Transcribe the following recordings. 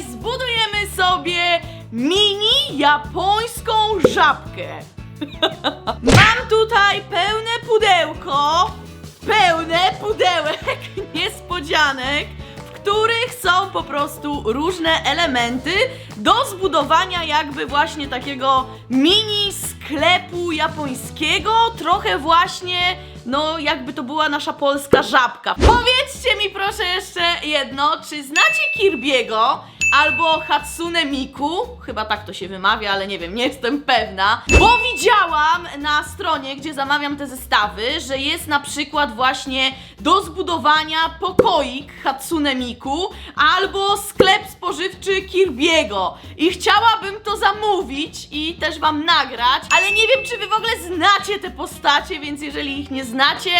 dzisiaj zbudujemy sobie mini japońską żabkę. Mam tutaj pełne pudełko, pełne pudełek niespodzianek, w których są po prostu różne elementy do zbudowania jakby właśnie takiego mini sklepu japońskiego, trochę właśnie no jakby to była nasza polska żabka. Powiedzcie mi proszę jeszcze jedno, czy znacie Kirbiego albo Hatsune Miku? Chyba tak to się wymawia, ale nie wiem, nie jestem pewna. Bo widziałam na stronie, gdzie zamawiam te zestawy, że jest na przykład właśnie do zbudowania pokoik Hatsune Miku albo sklep spożywczy Kirbiego. I chciałabym to zamówić i też wam nagrać, ale nie wiem, czy wy w ogóle znacie te postacie, więc jeżeli ich nie znacie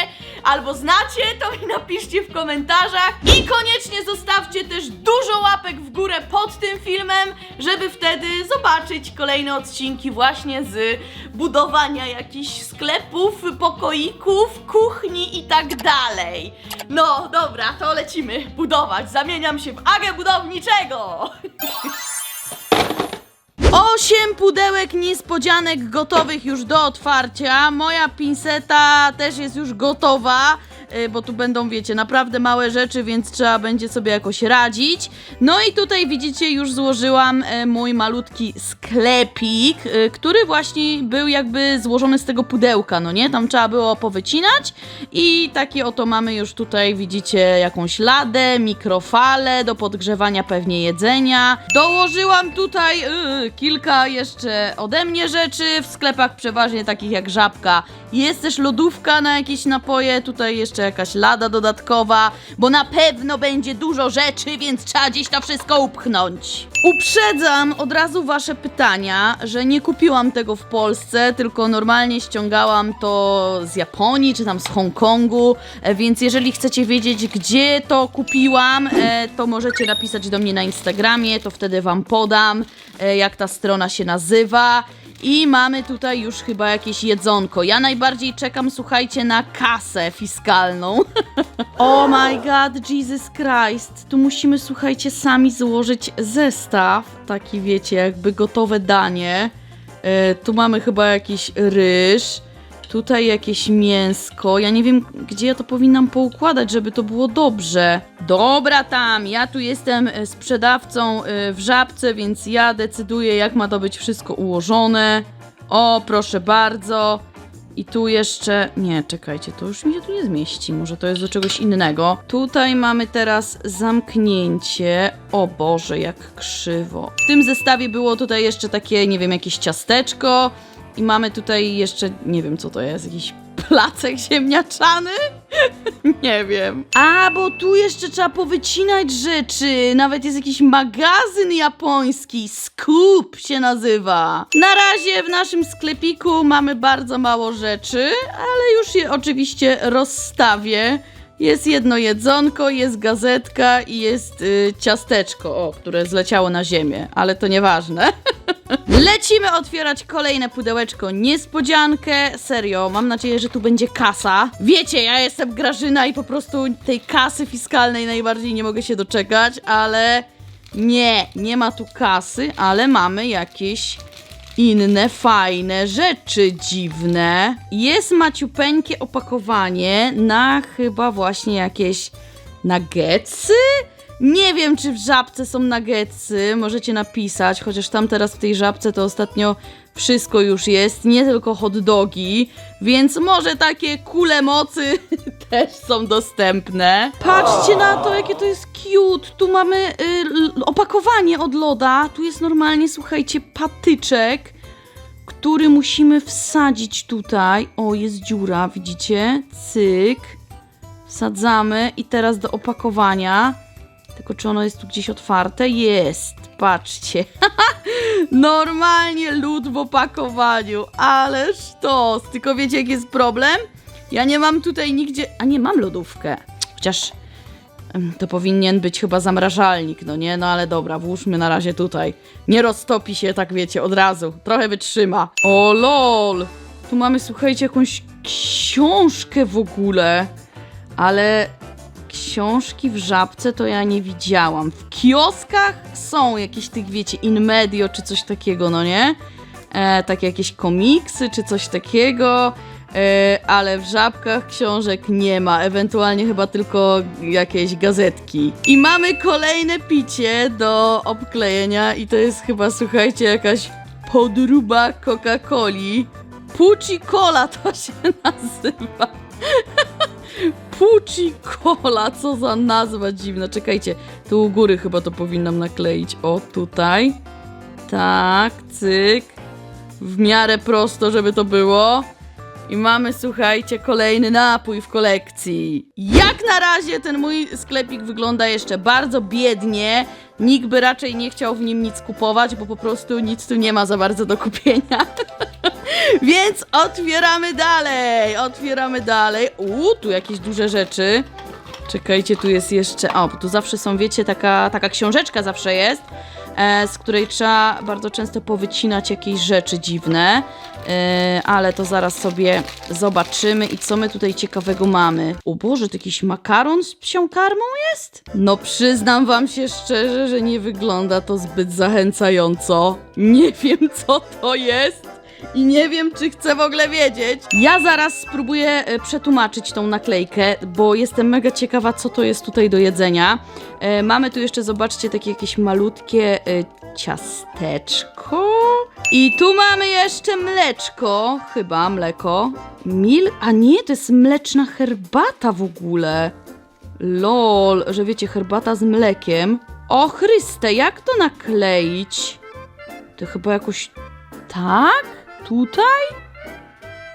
albo znacie, to mi napiszcie w komentarzach i koniecznie zostawcie też dużo łapek w górę pod tym filmem, żeby wtedy zobaczyć kolejne odcinki właśnie z budowania jakichś sklepów, pokoików, kuchni i tak dalej. No dobra, to lecimy budować. Zamieniam się w agę budowniczego. Osiem pudełek niespodzianek gotowych już do otwarcia. Moja pinseta też jest już gotowa, bo tu będą, wiecie, naprawdę małe rzeczy, więc trzeba będzie sobie jakoś radzić. No i tutaj widzicie, już złożyłam e, mój malutki sklepik, y, który właśnie był jakby złożony z tego pudełka, no nie? Tam trzeba było powycinać i takie oto mamy już tutaj, widzicie, jakąś ladę, mikrofalę do podgrzewania pewnie jedzenia. Dołożyłam tutaj y, kilka jeszcze ode mnie rzeczy, w sklepach przeważnie takich jak Żabka. Jest też lodówka na jakieś napoje, tutaj jeszcze jakaś lada dodatkowa, bo na pewno będzie dużo rzeczy, więc trzeba gdzieś to wszystko upchnąć. Uprzedzam od razu wasze pytania, że nie kupiłam tego w Polsce, tylko normalnie ściągałam to z Japonii czy tam z Hongkongu, e, więc jeżeli chcecie wiedzieć, gdzie to kupiłam, e, to możecie napisać do mnie na Instagramie, to wtedy wam podam, e, jak ta strona się nazywa. I mamy tutaj już chyba jakieś jedzonko. Ja najbardziej czekam, słuchajcie, na kasę fiskalną. oh my god, Jesus Christ. Tu musimy, słuchajcie, sami złożyć zestaw. Taki, wiecie, jakby gotowe danie. E, tu mamy chyba jakiś ryż. Tutaj jakieś mięsko. Ja nie wiem, gdzie ja to powinnam poukładać, żeby to było dobrze. Dobra tam, ja tu jestem e, sprzedawcą e, w żabce, więc ja decyduję, jak ma to być wszystko ułożone. O, proszę bardzo. I tu jeszcze. Nie, czekajcie, to już mi się tu nie zmieści. Może to jest do czegoś innego. Tutaj mamy teraz zamknięcie. O Boże, jak krzywo. W tym zestawie było tutaj jeszcze takie, nie wiem, jakieś ciasteczko. I mamy tutaj jeszcze, nie wiem co to jest, jakiś placek ziemniaczany? nie wiem. A, bo tu jeszcze trzeba powycinać rzeczy. Nawet jest jakiś magazyn japoński. Scoop się nazywa. Na razie w naszym sklepiku mamy bardzo mało rzeczy, ale już je oczywiście rozstawię. Jest jedno jedzonko, jest gazetka i jest y, ciasteczko, o, które zleciało na ziemię, ale to nieważne. Lecimy otwierać kolejne pudełeczko niespodziankę. Serio, mam nadzieję, że tu będzie kasa. Wiecie, ja jestem Grażyna i po prostu tej kasy fiskalnej najbardziej nie mogę się doczekać, ale nie, nie ma tu kasy, ale mamy jakieś inne fajne rzeczy dziwne. Jest maciupeńkie opakowanie na chyba właśnie jakieś nuggetsy? Nie wiem, czy w żabce są nuggetsy, możecie napisać, chociaż tam teraz w tej żabce to ostatnio wszystko już jest, nie tylko hot dogi, więc może takie kule mocy też są dostępne. Patrzcie na to, jakie to jest cute. Tu mamy y, opakowanie od loda, tu jest normalnie, słuchajcie, patyczek, który musimy wsadzić tutaj. O, jest dziura, widzicie? Cyk. Wsadzamy i teraz do opakowania. Tylko czy ono jest tu gdzieś otwarte? Jest, patrzcie. Normalnie lód w opakowaniu, ależ to. Tylko wiecie jaki jest problem? Ja nie mam tutaj nigdzie... A nie, mam lodówkę. Chociaż to powinien być chyba zamrażalnik, no nie? No ale dobra, włóżmy na razie tutaj. Nie roztopi się, tak wiecie, od razu. Trochę wytrzyma. O lol! Tu mamy, słuchajcie, jakąś książkę w ogóle. Ale książki w żabce to ja nie widziałam. W kioskach są jakieś tych, wiecie, in medio czy coś takiego, no nie? E, takie jakieś komiksy czy coś takiego. E, ale w żabkach książek nie ma, ewentualnie chyba tylko jakieś gazetki. I mamy kolejne picie do obklejenia i to jest chyba, słuchajcie, jakaś podruba Coca-Coli. Pucci Cola to się nazywa. Pucci Cola, co za nazwa dziwna. Czekajcie, tu u góry chyba to powinnam nakleić. O, tutaj. Tak, cyk. W miarę prosto, żeby to było. I mamy, słuchajcie, kolejny napój w kolekcji. Jak na razie ten mój sklepik wygląda jeszcze bardzo biednie. Nikt by raczej nie chciał w nim nic kupować, bo po prostu nic tu nie ma za bardzo do kupienia. Więc otwieramy dalej, otwieramy dalej. Uuu, tu jakieś duże rzeczy. Czekajcie, tu jest jeszcze. O, bo tu zawsze są, wiecie, taka, taka książeczka zawsze jest, z której trzeba bardzo często powycinać jakieś rzeczy dziwne. E, ale to zaraz sobie zobaczymy i co my tutaj ciekawego mamy. O Boże, to jakiś makaron z psią karmą jest? No przyznam wam się szczerze, że nie wygląda to zbyt zachęcająco. Nie wiem co to jest. I nie wiem, czy chcę w ogóle wiedzieć. Ja zaraz spróbuję e, przetłumaczyć tą naklejkę, bo jestem mega ciekawa, co to jest tutaj do jedzenia. E, mamy tu jeszcze, zobaczcie, takie jakieś malutkie e, ciasteczko. I tu mamy jeszcze mleczko, chyba mleko. Mil, a nie, to jest mleczna herbata w ogóle. Lol, że wiecie, herbata z mlekiem. O Chryste, jak to nakleić? To chyba jakoś tak? Tutaj?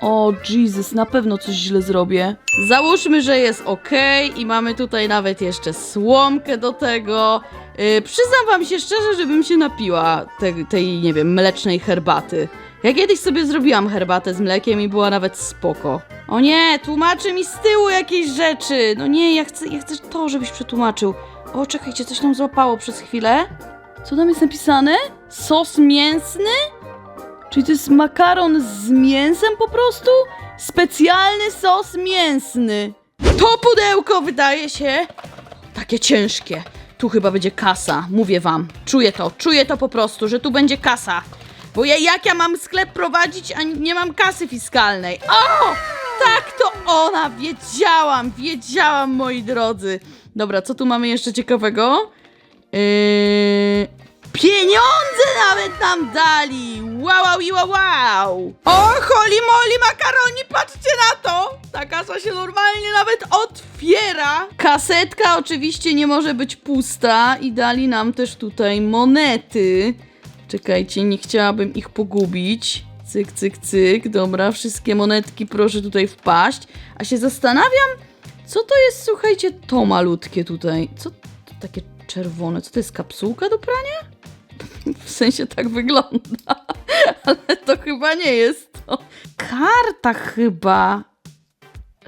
O Jesus, na pewno coś źle zrobię. Załóżmy, że jest ok i mamy tutaj nawet jeszcze słomkę do tego. Yy, przyznam wam się szczerze, żebym się napiła te, tej, nie wiem, mlecznej herbaty. Ja kiedyś sobie zrobiłam herbatę z mlekiem i była nawet spoko. O nie, tłumaczy mi z tyłu jakieś rzeczy. No nie, ja chcę, ja chcę to, żebyś przetłumaczył. O, czekajcie, coś nam złapało przez chwilę. Co tam jest napisane? Sos mięsny? Czyli to jest makaron z mięsem po prostu? Specjalny sos mięsny. To pudełko wydaje się takie ciężkie. Tu chyba będzie kasa, mówię wam. Czuję to, czuję to po prostu, że tu będzie kasa. Bo ja, jak ja mam sklep prowadzić, a nie mam kasy fiskalnej? O! Tak to ona! Wiedziałam, wiedziałam, moi drodzy. Dobra, co tu mamy jeszcze ciekawego? Yy... Pieniądze nawet nam dali! Wow, wow, wow, wow! O, holy moly makaroni, patrzcie na to! Ta kasa się normalnie nawet otwiera! Kasetka oczywiście nie może być pusta i dali nam też tutaj monety. Czekajcie, nie chciałabym ich pogubić. Cyk, cyk, cyk. Dobra, wszystkie monetki proszę tutaj wpaść. A się zastanawiam, co to jest, słuchajcie, to malutkie tutaj. Co to takie czerwone? Co to jest kapsułka do prania? W sensie tak wygląda, ale to chyba nie jest to. Karta chyba.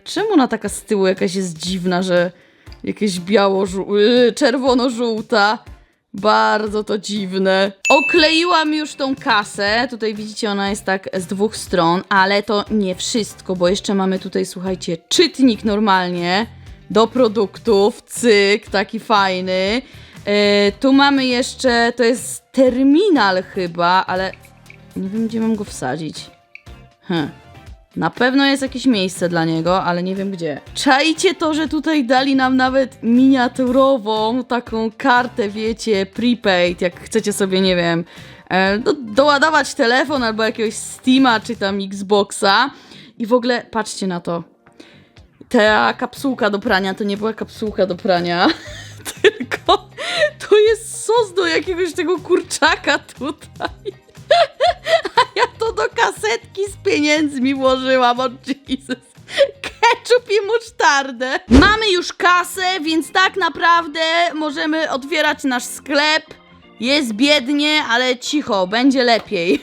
Czemu ona taka z tyłu jakaś jest dziwna, że jakieś biało, yy, czerwono-żółta? Bardzo to dziwne. Okleiłam już tą kasę. Tutaj widzicie, ona jest tak z dwóch stron, ale to nie wszystko, bo jeszcze mamy tutaj, słuchajcie, czytnik normalnie do produktów. Cyk, taki fajny. E, tu mamy jeszcze, to jest terminal chyba, ale nie wiem, gdzie mam go wsadzić. Hm. Na pewno jest jakieś miejsce dla niego, ale nie wiem gdzie. Czajcie to, że tutaj dali nam nawet miniaturową taką kartę, wiecie, prepaid, jak chcecie sobie, nie wiem, e, do, doładować telefon albo jakiegoś Steama czy tam Xboxa. I w ogóle patrzcie na to. Ta kapsułka do prania to nie była kapsułka do prania, tylko to jest sos do jakiegoś tego kurczaka tutaj. A ja to do kasetki z pieniędzmi włożyłam, o Jesus. Ketchup i musztardę. Mamy już kasę, więc tak naprawdę możemy otwierać nasz sklep. Jest biednie, ale cicho, będzie lepiej.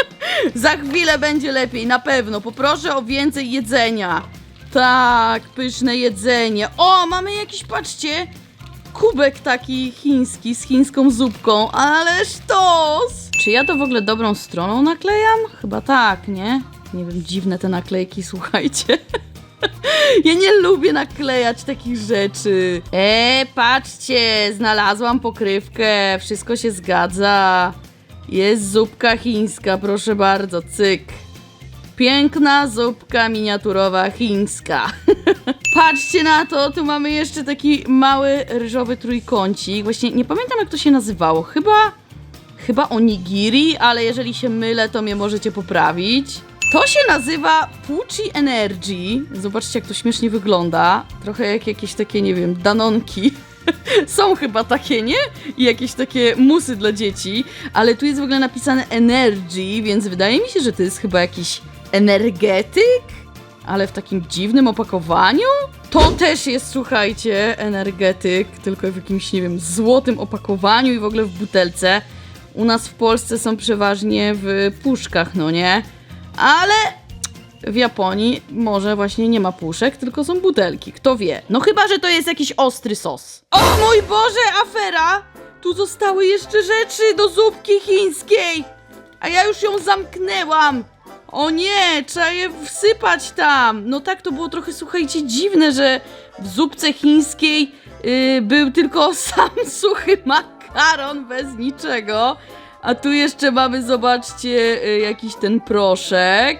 Za chwilę będzie lepiej, na pewno. Poproszę o więcej jedzenia. Tak, pyszne jedzenie. O, mamy jakiś, patrzcie, kubek taki chiński z chińską zupką, ale sztos! Czy ja to w ogóle dobrą stroną naklejam? Chyba tak, nie? Nie wiem, dziwne te naklejki, słuchajcie. Ja nie lubię naklejać takich rzeczy. E, patrzcie, znalazłam pokrywkę, wszystko się zgadza. Jest zupka chińska, proszę bardzo, cyk. Piękna zupka miniaturowa chińska. Patrzcie na to, tu mamy jeszcze taki mały ryżowy trójkącik. Właśnie nie pamiętam jak to się nazywało. Chyba, chyba onigiri, ale jeżeli się mylę, to mnie możecie poprawić. To się nazywa Pucci Energy. Zobaczcie, jak to śmiesznie wygląda. Trochę jak jakieś takie, nie wiem, danonki. Są chyba takie, nie? I jakieś takie musy dla dzieci. Ale tu jest w ogóle napisane Energy, więc wydaje mi się, że to jest chyba jakiś energetyk? Ale w takim dziwnym opakowaniu? To też jest, słuchajcie, energetyk, tylko w jakimś, nie wiem, złotym opakowaniu i w ogóle w butelce. U nas w Polsce są przeważnie w puszkach, no nie? Ale w Japonii może właśnie nie ma puszek, tylko są butelki. Kto wie? No chyba, że to jest jakiś ostry sos. O mój Boże, afera! Tu zostały jeszcze rzeczy do zupki chińskiej! A ja już ją zamknęłam! O nie, trzeba je wsypać tam! No tak, to było trochę, słuchajcie, dziwne, że w zupce chińskiej yy, był tylko sam suchy makaron bez niczego. A tu jeszcze mamy, zobaczcie, yy, jakiś ten proszek.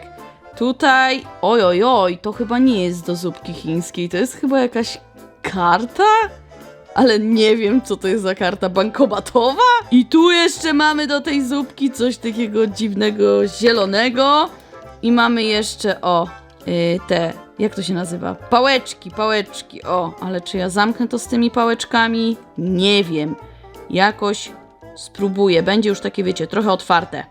Tutaj, oj, oj, oj, to chyba nie jest do zupki chińskiej, to jest chyba jakaś karta? Ale nie wiem, co to jest za karta bankomatowa. I tu jeszcze mamy do tej zupki coś takiego dziwnego zielonego. I mamy jeszcze, o, y, te, jak to się nazywa? Pałeczki, pałeczki, o, ale czy ja zamknę to z tymi pałeczkami? Nie wiem. Jakoś spróbuję. Będzie już takie, wiecie, trochę otwarte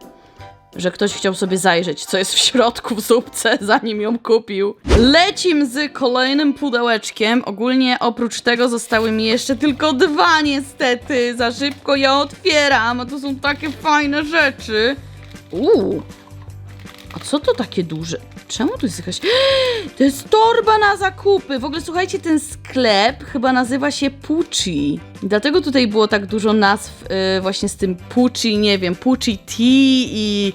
że ktoś chciał sobie zajrzeć, co jest w środku w zupce, zanim ją kupił. Lecim z kolejnym pudełeczkiem. Ogólnie oprócz tego zostały mi jeszcze tylko dwa niestety. Za szybko je otwieram, a to są takie fajne rzeczy. Uuu. A co to takie duże? Czemu tu jest jakaś... To jest torba na zakupy! W ogóle słuchajcie, ten sklep chyba nazywa się Pucci. Dlatego tutaj było tak dużo nazw y, właśnie z tym Pucci, nie wiem, Pucci Tea i,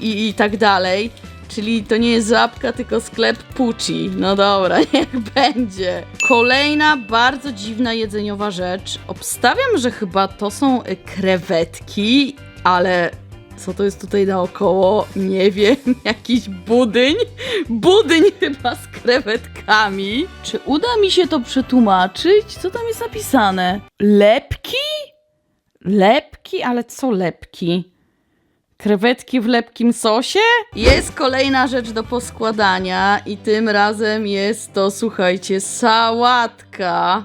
i, i tak dalej. Czyli to nie jest żabka, tylko sklep Pucci. No dobra, niech będzie. Kolejna bardzo dziwna jedzeniowa rzecz. Obstawiam, że chyba to są y, krewetki, ale co to jest tutaj naokoło? Nie wiem. Jakiś budyń? Budyń chyba z krewetkami. Czy uda mi się to przetłumaczyć? Co tam jest napisane? Lepki? Lepki? Ale co lepki? Krewetki w lepkim sosie? Jest kolejna rzecz do poskładania i tym razem jest to, słuchajcie, sałatka.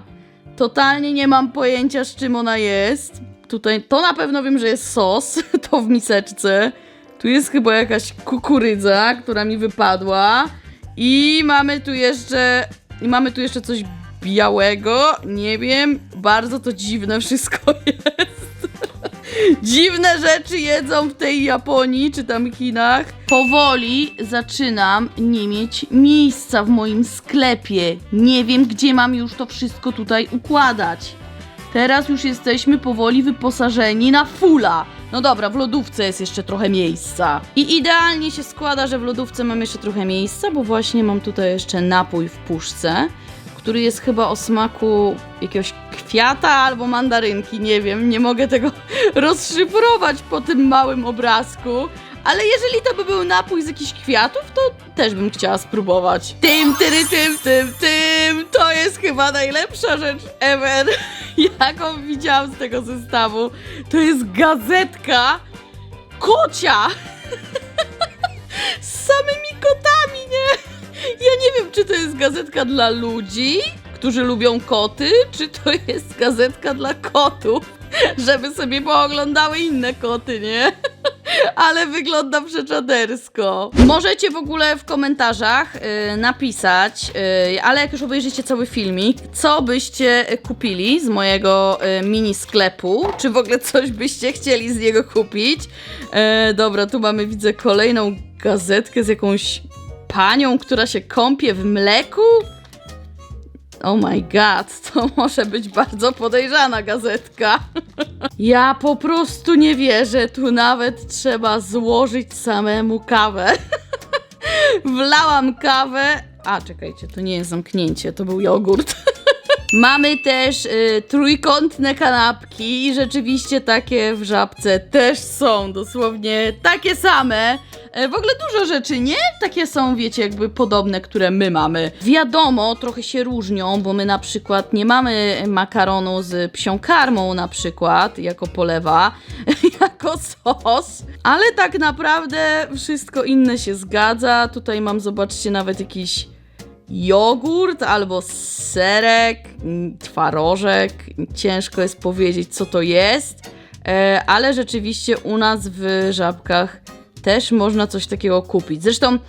Totalnie nie mam pojęcia, z czym ona jest. Tutaj to na pewno wiem, że jest sos, to w miseczce. Tu jest chyba jakaś kukurydza, która mi wypadła. I mamy tu jeszcze. I mamy tu jeszcze coś białego. Nie wiem. Bardzo to dziwne wszystko jest. Dziwne rzeczy jedzą w tej Japonii czy tam Chinach. Powoli zaczynam nie mieć miejsca w moim sklepie. Nie wiem, gdzie mam już to wszystko tutaj układać. Teraz już jesteśmy powoli wyposażeni na fulla. No dobra, w lodówce jest jeszcze trochę miejsca. I idealnie się składa, że w lodówce mam jeszcze trochę miejsca, bo właśnie mam tutaj jeszcze napój w puszce, który jest chyba o smaku jakiegoś kwiata albo mandarynki, nie wiem, nie mogę tego rozszyfrować po tym małym obrazku. Ale jeżeli to by był napój z jakichś kwiatów, to też bym chciała spróbować. Tym, tyry, tym, tym, tym, to jest chyba najlepsza rzecz ever, jaką widziałam z tego zestawu. To jest gazetka kocia z samymi kotami, nie? Ja nie wiem, czy to jest gazetka dla ludzi, którzy lubią koty, czy to jest gazetka dla kotów, żeby sobie pooglądały inne koty, nie? Ale wygląda przeczadersko. Możecie w ogóle w komentarzach y, napisać, y, ale jak już obejrzycie cały filmik, co byście kupili z mojego y, mini sklepu, czy w ogóle coś byście chcieli z niego kupić. E, dobra, tu mamy, widzę, kolejną gazetkę z jakąś panią, która się kąpie w mleku. Oh my god, to może być bardzo podejrzana gazetka. Ja po prostu nie wierzę, tu nawet trzeba złożyć samemu kawę. Wlałam kawę, A, czekajcie, to nie jest zamknięcie, to był jogurt. Mamy też y, trójkątne kanapki i rzeczywiście takie w żabce też są, dosłownie takie same. E, W ogóle dużo rzeczy, nie? Takie są, wiecie, jakby podobne, które my mamy. Wiadomo, trochę się różnią, bo my na przykład nie mamy makaronu z psią karmą na przykład, jako polewa, jako sos, ale tak naprawdę wszystko inne się zgadza. Tutaj mam, zobaczcie, nawet jakiś jogurt albo serek, mm, twarożek. Ciężko jest powiedzieć, co to jest, e, ale rzeczywiście u nas w żabkach też można coś takiego kupić. Zresztą,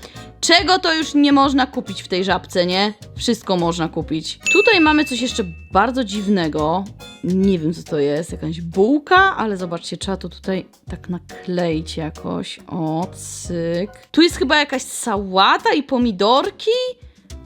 czego to już nie można kupić w tej żabce, nie? Wszystko można kupić. Tutaj mamy coś jeszcze bardzo dziwnego. Nie wiem, co to jest. Jakaś bułka, ale zobaczcie, trzeba to tutaj tak nakleić jakoś. O, cyk. Tu jest chyba jakaś sałata i pomidorki?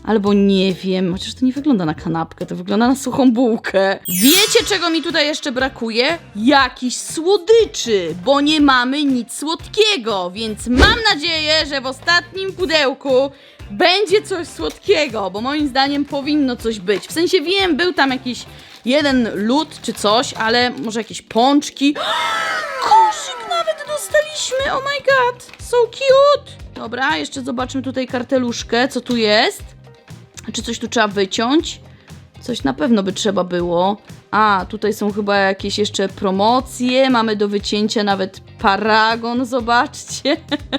Albo nie wiem, chociaż to nie wygląda na kanapkę, to wygląda na suchą bułkę. Wiecie, czego mi tutaj jeszcze brakuje? Jakichś słodyczy, bo nie mamy nic słodkiego, więc mam nadzieję, że w ostatnim pudełku będzie coś słodkiego, bo moim zdaniem powinno coś być. W sensie wiem, był tam jakiś jeden lód czy coś, ale może jakieś pączki. Koszyk nawet dostaliśmy, oh my god, so cute. Dobra, jeszcze zobaczmy tutaj karteluszkę, co tu jest. Czy coś tu trzeba wyciąć? Coś na pewno by trzeba było. A, tutaj są chyba jakieś jeszcze promocje. Mamy do wycięcia nawet paragon, zobaczcie.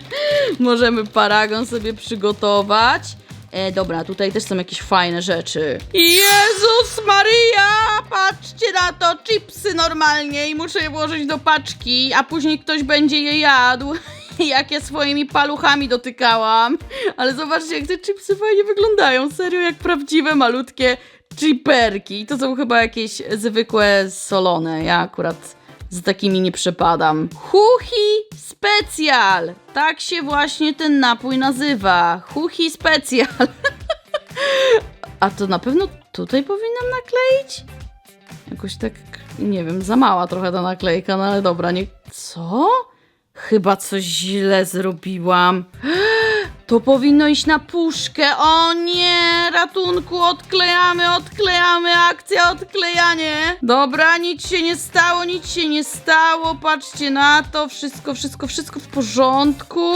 Możemy paragon sobie przygotować. E, dobra, tutaj też są jakieś fajne rzeczy. Jezus Maria! Patrzcie na to, chipsy normalnie i muszę je włożyć do paczki, a później ktoś będzie je jadł. Jak ja swoimi paluchami dotykałam. Ale zobaczcie, jak te chipsy fajnie wyglądają. Serio, jak prawdziwe, malutkie chiperki. To są chyba jakieś zwykłe solone. Ja akurat z takimi nie przepadam. Huhi Specjal! Tak się właśnie ten napój nazywa. Huhi Specjal. A to na pewno tutaj powinnam nakleić? Jakoś tak, nie wiem, za mała trochę ta naklejka, no ale dobra, nie... Co? Chyba coś źle zrobiłam. To powinno iść na puszkę. O nie, ratunku, odklejamy, odklejamy, akcja, odklejanie. Dobra, nic się nie stało, nic się nie stało. Patrzcie na to, wszystko, wszystko, wszystko w porządku.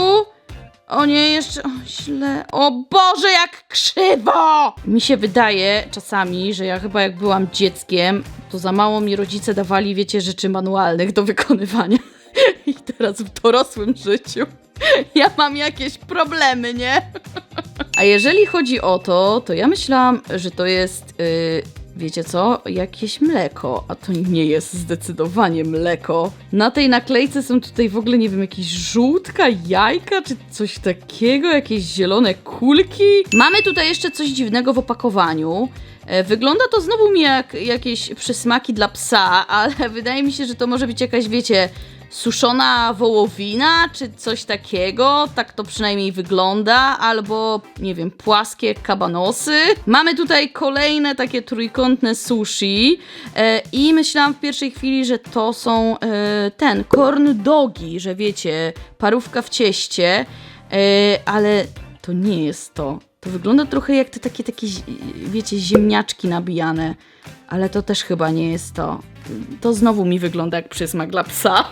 O nie, jeszcze o, źle. O Boże, jak krzywo! Mi się wydaje czasami, że ja chyba jak byłam dzieckiem, to za mało mi rodzice dawali, wiecie, rzeczy manualnych do wykonywania. I teraz w dorosłym życiu ja mam jakieś problemy, nie? A jeżeli chodzi o to, to ja myślałam, że to jest, yy, wiecie co, jakieś mleko, a to nie jest zdecydowanie mleko. Na tej naklejce są tutaj w ogóle, nie wiem, jakieś żółtka, jajka, czy coś takiego, jakieś zielone kulki. Mamy tutaj jeszcze coś dziwnego w opakowaniu. E, Wygląda to znowu mi jak jakieś przysmaki dla psa, ale wydaje mi się, że to może być jakaś, wiecie, suszona wołowina, czy coś takiego. Tak to przynajmniej wygląda. Albo, nie wiem, płaskie kabanosy. Mamy tutaj kolejne takie trójkątne sushi. E, I myślałam w pierwszej chwili, że to są e, ten, corn dogi, że wiecie, parówka w cieście. Ale to nie jest to. To wygląda trochę jak te takie, takie, wiecie, ziemniaczki nabijane. Ale to też chyba nie jest to. To znowu mi wygląda jak przysmak dla psa.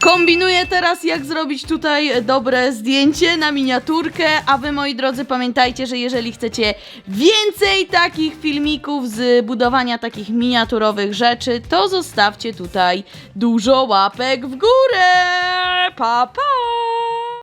Kombinuję teraz, jak zrobić tutaj dobre zdjęcie na miniaturkę, a wy, moi drodzy, pamiętajcie, że jeżeli chcecie więcej takich filmików z budowania takich miniaturowych rzeczy, to zostawcie tutaj dużo łapek w górę! Pa, pa!